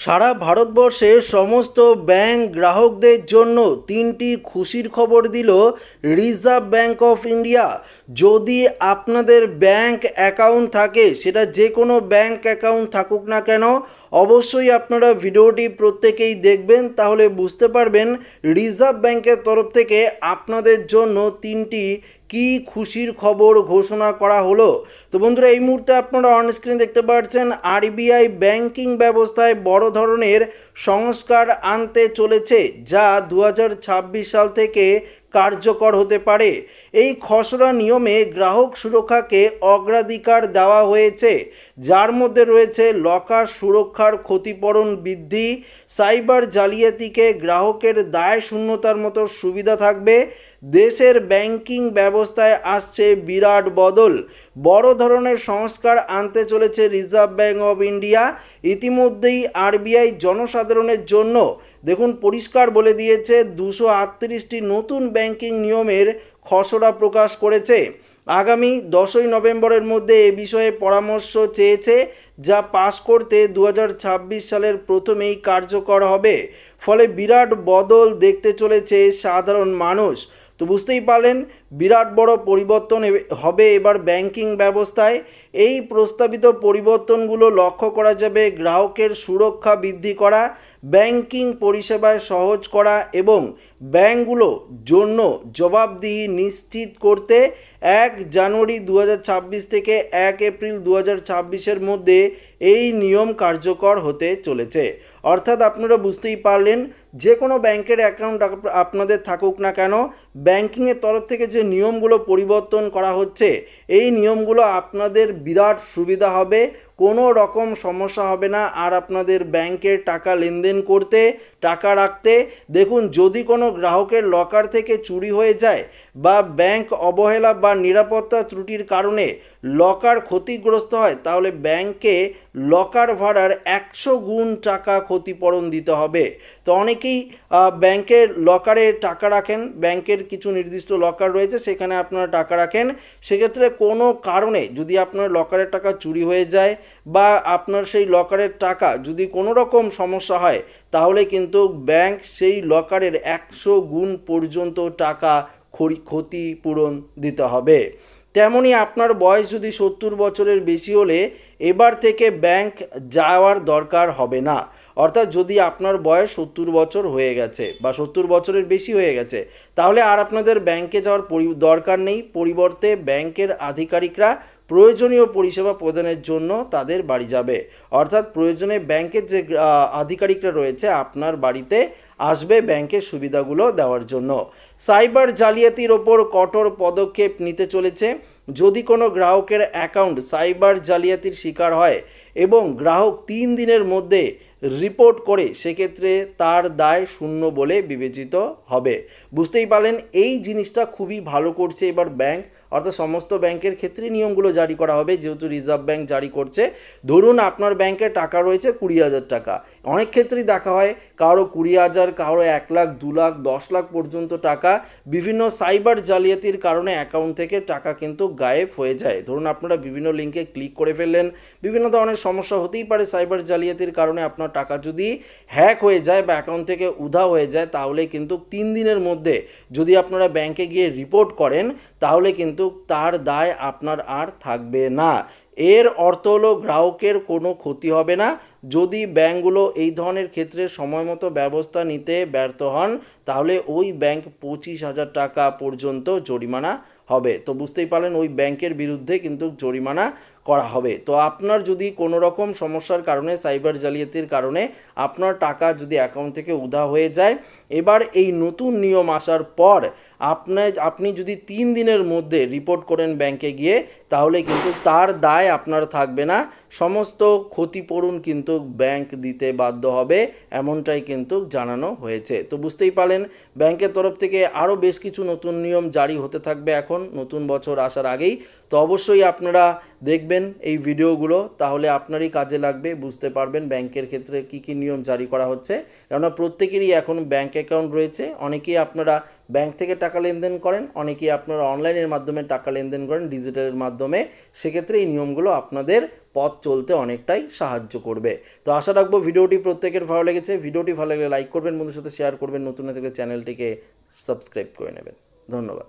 সারা ভারতবর্ষের সমস্ত ব্যাংক গ্রাহকদের জন্য তিনটি খুশির খবর দিল রিজার্ভ ব্যাংক অফ ইন্ডিয়া। যদি আপনাদের ব্যাংক অ্যাকাউন্ট থাকে, সেটা যে কোনো ব্যাংক অ্যাকাউন্ট থাকুক না কেন অবশ্যই আপনারা ভিডিওটি প্রত্যেকেই দেখবেন, তাহলে বুঝতে পারবেন রিজার্ভ ব্যাংকের তরফ থেকে আপনাদের জন্য তিনটি কি খুশির খবর ঘোষণা করা হলো। তো বন্ধুরা, এই মুহূর্তে আপনারা অনস্ক্রিন দেখতে পাচ্ছেন আরবিআই ব্যাংকিং ব্যবস্থায় বড় ধরনের সংস্কার আনতে চলেছে, যা দু হাজার ছাব্বিশ সাল থেকে কার্যকর হতে পারে। এই খসড়া নিয়মে গ্রাহক সুরক্ষাকে অগ্রাধিকার দেওয়া হয়েছে, যার মধ্যে রয়েছে লকার সুরক্ষার ক্ষতিপূরণ বৃদ্ধি, সাইবার জালিয়াতিকে গ্রাহকের দায় শূন্যতার মতো সুবিধা থাকবে, দেশের ব্যাংকিং ব্যবস্থায় আসছে বিরাট বদল, বড় ধরনের সংস্কার আনতে চলেছে রিজার্ভ ব্যাঙ্ক অফ ইন্ডিয়া, ইতিমধ্যেই আরবিআই জনসাধারণের জন্য দেখুন, পরিষ্কার বলে দিয়েছে, দুশো আটত্রিশটি নতুন ব্যাংকিং নিয়মের খসড়া প্রকাশ করেছে। আগামী দশই নভেম্বরের মধ্যে এ বিষয়ে পরামর্শ চেয়েছে, যা পাশ করতে দু হাজার ছাব্বিশ সালের প্রথমেই কার্যকর হবে। ফলে বিরাট বদল দেখতে চলেছে সাধারণ মানুষ। তো বুঝতেই পারলেন, বিরাট বড় পরিবর্তন হবে এবার ব্যাংকিং ব্যবস্থায়। এই প্রস্তাবিত পরিবর্তনগুলো লক্ষ্য করা যাবে গ্রাহকের সুরক্ষা বৃদ্ধি করা ব্যাংকিং পরিষেবায় সহজ করা এবং ব্যাংকগুলো জন্য জবাবদিহি নিশ্চিত করতে এক জানুয়ারি দু হাজার ছাব্বিশ থেকে এক এপ্রিল দু ছাব্বিশের মধ্যে এই নিয়ম কার্যকর হতে চলেছে। অর্থাৎ আপনারা বুঝতেই পারলেন, যে কোনো ব্যাংকের অ্যাকাউন্ট আপনাদের থাকুক না কেন ব্যাংকিংয়ের তরফ থেকে যে নিয়মগুলো পরিবর্তন করা হচ্ছে, এই নিয়মগুলো আপনাদের বিরাট সুবিধা হবে, কোনো রকম সমস্যা হবে না। আর আপনাদের ব্যাংকের টাকা লেনদেন করতে টাকা রাখতে। দেখুন, যদি কোনো গ্রাহকের লকার থেকে চুরি হয়ে যায় বা ব্যাংক অবহেলা বা নিরাপত্তা ত্রুটির কারণে লকার ক্ষতিগ্রস্ত হয়, তাহলে ব্যাংকে লকার ভাড়ার একশো গুণ টাকা ক্ষতিপূরণ দিতে হবে। তো অনেকেই ব্যাংকের লকারে টাকা রাখেন, ব্যাংকের কিছু নির্দিষ্ট লকার রয়েছে, সেখানে আপনারা টাকা রাখেন। সেক্ষেত্রে কোনো কারণে যদি আপনার লকারের টাকা চুরি হয়ে যায় বা আপনার সেই লকারের টাকা যদি কোনো রকম সমস্যা হয়, তাহলে কিন্তু ব্যাংক সেই লকারের একশো গুণ পর্যন্ত টাকা ক্ষতিপূরণ দিতে হবে। তেমনই আপনার বয়স যদি সত্তর বছরের বেশি হলে এবার থেকে ব্যাংক যাওয়ার দরকার হবে না। অর্থাৎ যদি আপনার বয়স সত্তর বছর হয়ে গেছে বা সত্তর বছরের বেশি হয়ে গেছে, তাহলে আর আপনাদের ব্যাংকে যাওয়ার দরকার নেই। পরিবর্তে ব্যাংকের আধিকারিকরা প্রয়োজনীয় পরিষেবা প্রদানের জন্য তাদের বাড়ি যাবে। অর্থাৎ প্রয়োজনে ব্যাংকের যে আধিকারিকরা রয়েছে, আপনার বাড়িতে আসবে ব্যাংকের সুবিধাগুলো দেওয়ার জন্য। সাইবার জালিয়াতির ওপর কঠোর পদক্ষেপ নিতে চলেছে। যদি কোনো গ্রাহকের অ্যাকাউন্ট সাইবার জালিয়াতির শিকার হয় এবং গ্রাহক তিন দিনের মধ্যে রিপোর্ট করে সেক্ষেত্রে তার দায় শূন্য বলে বিবেচিত হবে। বুঝতেই পারলেন, এই জিনিসটা খুবই ভালো করছে এবার ব্যাংক অর্থাৎ সমস্ত ব্যাংকের ক্ষেত্রে নিয়মগুলো জারি করা হবে। যেহেতু রিজার্ভ ব্যাংক জারি করছে, ধরুন আপনার ব্যাংকে টাকা রয়েছে কুড়ি হাজার টাকা। অনেক ক্ষেত্রেই দেখা হয় কারও কুড়ি হাজার, কারও এক লাখ, দু লাখ, দশ লাখ পর্যন্ত টাকা বিভিন্ন সাইবার জালিয়াতির কারণে অ্যাকাউন্ট থেকে টাকা কিন্তু গায়েব হয়ে যায়। ধরুন আপনারা বিভিন্ন লিঙ্কে ক্লিক করে ফেললেন, বিভিন্ন ধরনের সমস্যা হতেই পারে সাইবার জালিয়াতির কারণে আপনার টাকা যদি হ্যাক হয়ে যায় বা অ্যাকাউন্ট থেকে উধা হয়ে যায়, তাহলে কিন্তু তিন দিনের মধ্যে যদি আপনারা ব্যাংকে গিয়ে রিপোর্ট করেন, তাহলে কিন্তু তার দায় আপনার আর থাকবে না। এর অর্থ হলো গ্রাহকের কোনো ক্ষতি হবে না। যদি ব্যাংকগুলো এই ধরনের ক্ষেত্রে সময় মতো ব্যবস্থা নিতে ব্যর্থ হন, তাহলে ওই ব্যাংক পঁচিশ হাজার টাকা পর্যন্ত জরিমানা হবে। তো বুঝতেই পারলেন ওই ব্যাংকের বিরুদ্ধে কিন্তু জরিমানা করা হবে। তো আপনার যদি কোনো রকম সমস্যার কারণে, সাইবার জালিয়াতির কারণে আপনার টাকা যদি অ্যাকাউন্ট থেকে উধা হয়ে যায়, এবার এই নতুন নিয়ম আসার পর আপনার আপনি যদি তিন দিনের মধ্যে রিপোর্ট করেন ব্যাংকে গিয়ে, তাহলে কিন্তু তার দায় আপনার থাকবে না। সমস্ত ক্ষতিপূরণ কিন্তু ব্যাংক দিতে বাধ্য হবে, এমনটাই কিন্তু জানানো হয়েছে। তো বুঝতেই পারলেন, ব্যাংকের তরফ থেকে আরও বেশ কিছু নতুন নিয়ম জারি হতে থাকবে এখন, নতুন বছর আসার আগেই। তো অবশ্যই আপনারা দেখবেন এই ভিডিওগুলো, তাহলে আপনারই কাজে লাগবে, বুঝতে পারবেন ব্যাংকের ক্ষেত্রে কি কি নিয়ম জারি করা হচ্ছে। কেননা প্রত্যেকেরই এখন ব্যাংক অ্যাকাউন্ট রয়েছে, অনেকেই আপনারা ব্যাংক থেকে টাকা লেনদেন করেন, অনেকেই আপনারা অনলাইনের মাধ্যমে টাকা লেনদেন করেন, ডিজিটালের মাধ্যমে। সেক্ষেত্রে এই নিয়মগুলো আপনাদের পথ চলতে অনেকটাই সাহায্য করবে। তো আশা রাখব ভিডিওটি প্রত্যেকের ভালো লেগেছে। ভিডিওটি ভালো লাগলে লাইক করবেন বন্ধুর সাথে শেয়ার করবেন। নতুন না থাকলে চ্যানেলটিকে সাবস্ক্রাইব করে নেবেন। ধন্যবাদ।